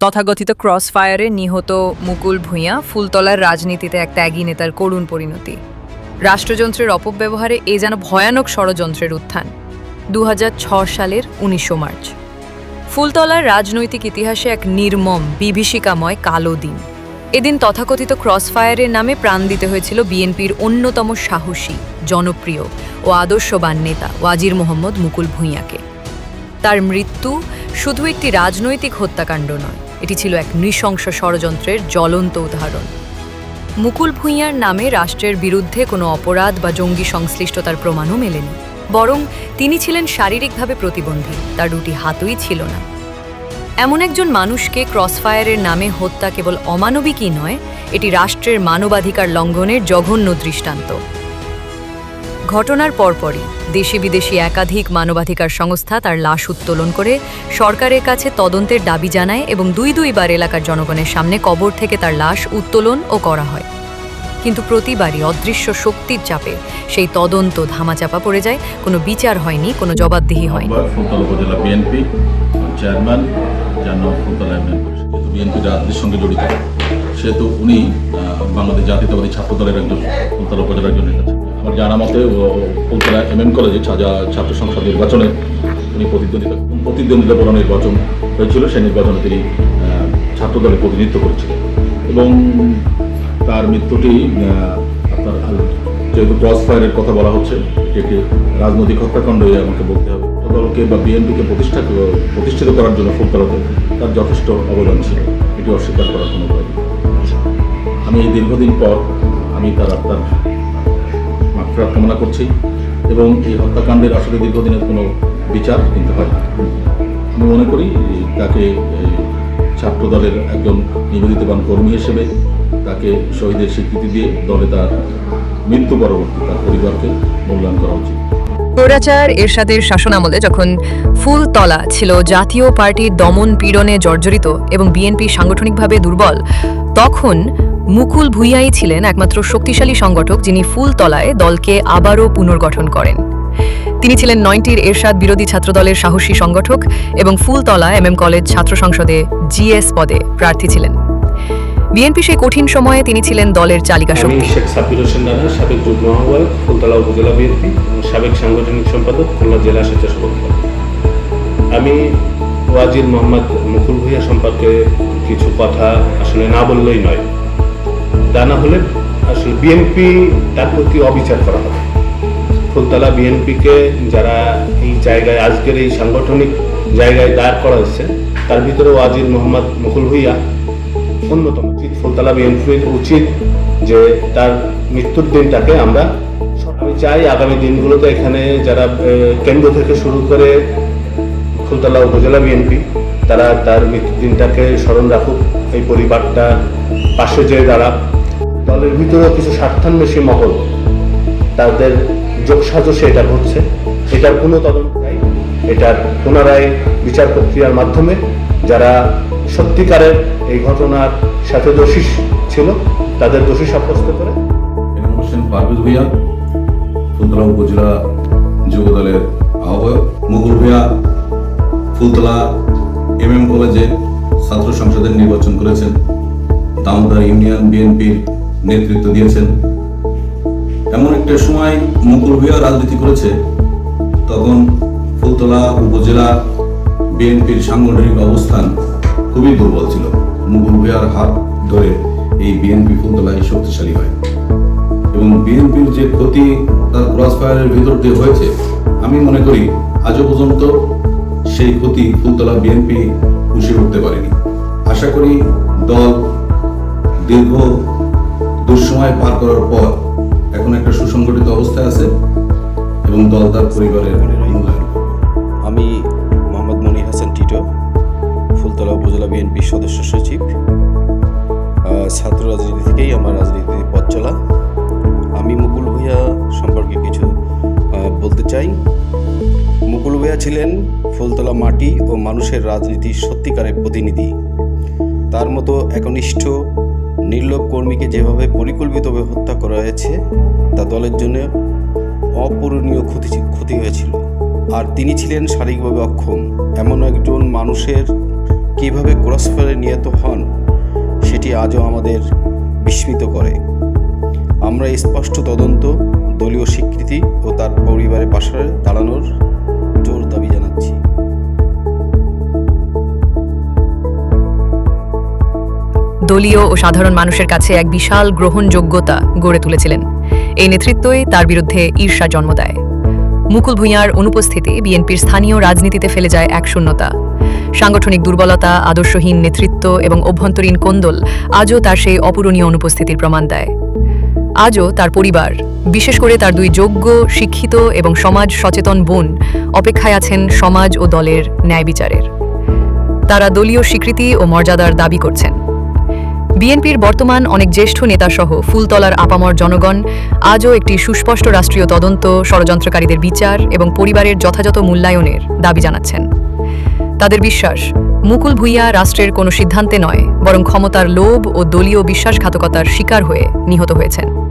তথাকথিত ক্রস ফায়ারে নিহত মুকুল ভূঁইয়া ফুলতলার রাজনীতিতে এক ত্যাগী নেতার করুণ পরিণতি। রাষ্ট্রযন্ত্রের অপব্যবহারে এ যেন ভয়ানক ষড়যন্ত্রের উত্থান। দু সালের উনিশশো মার্চ। ফুলতলার রাজনৈতিক ইতিহাসে এক নির্মম, বিভীষিকাময় কালো দিন। এদিন তথাকথিত ক্রসফায়ারের নামে প্রাণ দিতে হয়েছিল বিএনপির অন্যতম সাহসী, জনপ্রিয় ও আদর্শবান নেতা ওয়াজির মোহাম্মদ মুকুল ভূঁইয়াকে। তার মৃত্যু শুধু একটি রাজনৈতিক হত্যাকাণ্ড নয় এটি ছিল এক নৃশংস ষড়যন্ত্রের জ্বলন্ত উদাহরণ। মুকুল ভূঁইয়ার নামে রাষ্ট্রের বিরুদ্ধে কোনো অপরাধ বা জঙ্গি সংশ্লিষ্টতার প্রমাণও মেলেনি। বরং তিনি ছিলেন শারীরিকভাবে প্রতিবন্ধী, তার দুটি হাতই ছিল না। এমন একজন মানুষকে ক্রসফায়ারের নামে হত্যা কেবল অমানবিকই নয়, এটি রাষ্ট্রের মানবাধিকার লঙ্ঘনের জঘন্য দৃষ্টান্ত। ঘটনার পরপরই দেশি বিদেশি একাধিক মানবাধিকার সংস্থা তার লাশ উত্তোলন করে সরকারের কাছে তদন্তের দাবি জানায় এবং দুই দুইবার এলাকার জনগণের সামনে কবর থেকে তার লাশ উত্তোলন ও করা হয়। কিন্তু প্রতিবারই অদৃশ্য শক্তির চাপে সেই তদন্ত ধামাচাপা পড়ে যায়, কোনো বিচার হয়নি, কোনো জবাবদিহি হয়নি। সেহেতু উনি বাংলাদেশ জাতীয়তাবাদী ছাত্র দলের একজন ফুলতলা উপজেলার একজন নেতা জানা মতে ও, ফুলতলা এমএম কলেজে ছাজা ছাত্র সংসদ নির্বাচনে উনি প্রতিদ্বন্দ্বিতা প্রতিদ্বন্দ্বিতা বড় নির্বাচন হয়েছিল। সেই নির্বাচনে তিনি ছাত্র দলের প্রতিনিধিত্ব করেছিলেন। এবং তার মৃত্যুটি আপনার যেহেতু ক্রস ফায়ারের কথা বলা হচ্ছে, এটি একটি রাজনৈতিক হত্যাকাণ্ড আমাকে বলতে হবে। দলকে বা বিএনপিকে প্রতিষ্ঠা, প্রতিষ্ঠিত করার জন্য ফুলতলাতে তার যথেষ্ট অবদান ছিল। এটি অস্বীকার করার কোনো উপায় আমি এই দীর্ঘদিন পর আমি তার আত্মার মাফরাত কামনা করছি এবং এই হত্যাকাণ্ডের আসলে দীর্ঘদিনের কোনো বিচার কিন্তু হয় আমি মনে করি তাকে ছাত্র দলের একজন নিবেদিতবান কর্মী হিসেবে তাকে শহীদের স্বীকৃতি দিয়ে দলে তার মৃত্যু পরবর্তী তার পরিবারকে মূল্যায়ন করা উচিত। স্বৈরাচার এরশাদের শাসনামলে যখন ফুলতলা ছিল জাতীয় পার্টির দমন পীড়নে জর্জরিত এবং বিএনপি সাংগঠনিকভাবে দুর্বল, তখন মুকুল ভুইয়াই ছিলেন একমাত্র শক্তিশালী সংগঠক যিনি ফুলতলায় দলকে আবারও পুনর্গঠন করেন। তিনি ছিলেন নয়টির এরশাদ বিরোধী ছাত্রদলের সাহসী সংগঠক এবং ফুলতলা এমএম কলেজ ছাত্র সংসদে জিএস পদে প্রার্থী ছিলেন। বিএনপি সেই কঠিন সময়ে তিনি ছিলেন দলের চালিকা শক্তি। শেখ সাব্বির হোসেন রানা সাবেক যুগ্ম আহ্বায়ক ফুলতলা উপজেলা বিএনপি সাবেক সাংগঠনিক সম্পাদক খুলনা জেলা স্বেচ্ছাসেবক আমি ওয়াজির মোহাম্মদ মুকুল ভূঁইয়া সম্পর্কে কিছু কথা আসলে না বললেই নয়। তা না হলে আসলে বিএনপি তার প্রতি অবিচার করা হবে। ফুলতলা বিএনপিকে যারা এই জায়গায়, আজকের এই সাংগঠনিক জায়গায় দাঁড় করা হয়েছে তার ভিতরে ওয়াজির মোহাম্মদ মুকুল ভূঁইয়া অন্যতম উচিত। ফুলতলা বিএনপির উচিত যে তার মৃত্যুর দিনটাকে আমরা আমি চাই আগামী দিনগুলোতে এখানে যারা কেন্দ্র থেকে শুরু করে ফুলতলা উপজেলা বিএনপি তারা তার মৃত্যুর দিনটাকে স্মরণ রাখুক। এই পরিবারটা পাশে যেয়ে দাঁড়াক। দলের ভিতরেও কিছু স্বার্থান্বেষী মহল, তাদের যোগসাজশে এটা ঘটছে। এটার কোনো তদন্ত চাই এটার পুনরায় বিচার প্রক্রিয়ার মাধ্যমে যারা সত্যিকারের এই ঘটনার সাথে দোষী ছিল, তাদের দোষী সাব্যস্ত করে। হোসেন পারভেজ ভূঁইয়া ফুলতলা উপজেলা যুব দলের আহ্বায়ক। মুকুল ভূঁইয়া ফুলতলা এম এম কলেজে ছাত্র সংসদের নির্বাচন করেছেন। দামোদর ইউনিয়ন বিএনপির নেতৃত্ব দিয়েছেন। এমন একটা সময় মুকুল ভূঁইয়া রাজনীতি করেছে, তখন ফুলতলা উপজেলা বিএনপির সাংগঠনিক অবস্থান খুবই দুর্বল ছিল। মুকুল ভূঁইয়ার হাত ধরে এই বিএনপি ফুলতলায় শক্তিশালী হয়। এবং বিএনপির যে ক্ষতি তার ক্রস ফায়ারের ভিতর দিয়ে হয়েছে, আমি মনে করি আজও পর্যন্ত সেই ক্ষতি ফুলতলা বিএনপি পুষে উঠতে পারেনি। আশা করি দল দীর্ঘ দুঃসময় পার করার পর এখন একটা সুসংগঠিত অবস্থায় আছে এবং দল তার পরিবারের আমি মোহাম্মদ মনি হাসান টিটো, ফুলতলা উপজেলা বিএনপির সদস্য সচিব। ছাত্র রাজনীতি থেকেই আমার রাজনীতি পথ চলা। আমি মুকুল ভূঁইয়া সম্পর্কে কিছু বলতে চাই। মুকুল ভূঁইয়া ছিলেন ফুলতলা মাটি ও মানুষের রাজনীতির সত্যিকারের প্রতিনিধি। তার মতো একনিষ্ঠ নির্লোভ কর্মীকে যেভাবে পরিকল্পিতভাবে হত্যা করা হয়েছে, তা দলের জন্য অপূরণীয় ক্ষতি ক্ষতি হয়েছিল। আর তিনি ছিলেন শারীরিকভাবে অক্ষম। এমন একজন মানুষের কীভাবে ক্রসফায়ারে নিহত হন, সেটি আজও আমাদের বিস্মিত করে। আমরা স্পষ্ট তদন্ত, দলীয় স্বীকৃতি ও তার পরিবারের পাশে দাঁড়ানোর দলীয় ও সাধারণ মানুষের কাছে এক বিশাল গ্রহণযোগ্যতা গড়ে তুলেছিলেন। এই নেতৃত্বই তার বিরুদ্ধে ঈর্ষা জন্ম দেয়। মুকুল ভূঁইয়ার অনুপস্থিতি বিএনপির স্থানীয় রাজনীতিতে ফেলে যায় এক শূন্যতা। সাংগঠনিক দুর্বলতা, আদর্শহীন নেতৃত্ব এবং অভ্যন্তরীণ কোন্দল আজও তার সেই অপূরণীয় অনুপস্থিতির প্রমাণ দেয়। আজও তার পরিবার, বিশেষ করে তার দুই যোগ্য, শিক্ষিত এবং সমাজ সচেতন বোন অপেক্ষায় আছেন সমাজ ও দলের ন্যায় বিচারের। তারা দলীয় স্বীকৃতি ও মর্যাদার দাবি করছেন। বিএনপির বর্তমান অনেক জ্যেষ্ঠ নেতাসহ ফুলতলার আপামর জনগণ, আজও একটি সুস্পষ্ট রাষ্ট্রীয় তদন্ত, ষড়যন্ত্রকারীদের বিচার এবং পরিবারের যথাযথ মূল্যায়নের দাবি জানাচ্ছেন। তাদের বিশ্বাস, মুকুল ভুইয়া রাষ্ট্রের কোনো সিদ্ধান্তে নয়, বরং ক্ষমতার লোভ ও দলীয় বিশ্বাসঘাতকতার শিকার হয়ে নিহত হয়েছেন।